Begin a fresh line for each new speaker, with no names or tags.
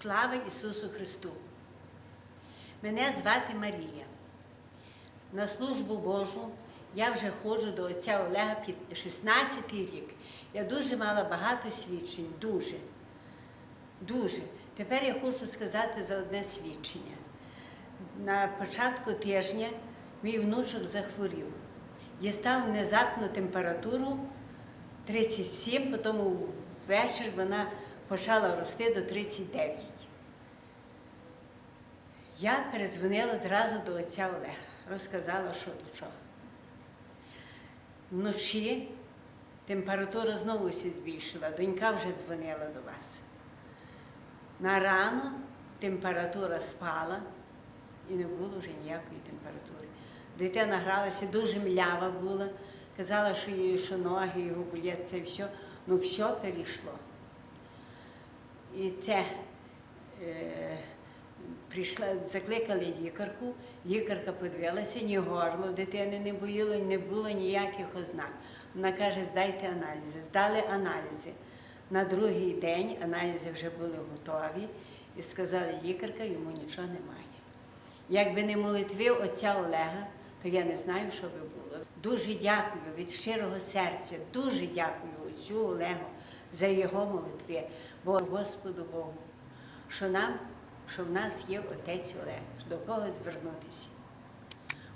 Слава Ісусу Христу! Мене звати Марія. На службу Божу я вже ходжу до отця Олега під 16 рік. Я дуже мала багато свідчень, дуже. Дуже. Тепер я хочу сказати за одне свідчення. На початку тижня мій внучок захворів. Дістав внезапну температуру 37, потім ввечері вона почала рости до 39. Я передзвонила зразу до отця Олега, розказала, що до чого. Вночі температура знову збільшила, донька вже дзвонила до вас. На рано температура спала і не було вже ніякої температури. Дитина гралася, дуже млява була, казала, що її що ноги, його болять, це все, ну все перейшло. І це е, прийшла, закликали лікарку, лікарка подивилася, ні горло дитини не боліло, не було ніяких ознак. Вона каже, здайте аналізи. Здали аналізи. На другий день аналізи вже були готові і сказали, лікарка, йому нічого немає. Якби не молитви отця Олега, то я не знаю, що би було. Дуже дякую від щирого серця, дуже дякую отцю Олегу за його молитви, бо Господу Богу, що нам, що в нас є отець Олег, до кого звернутися.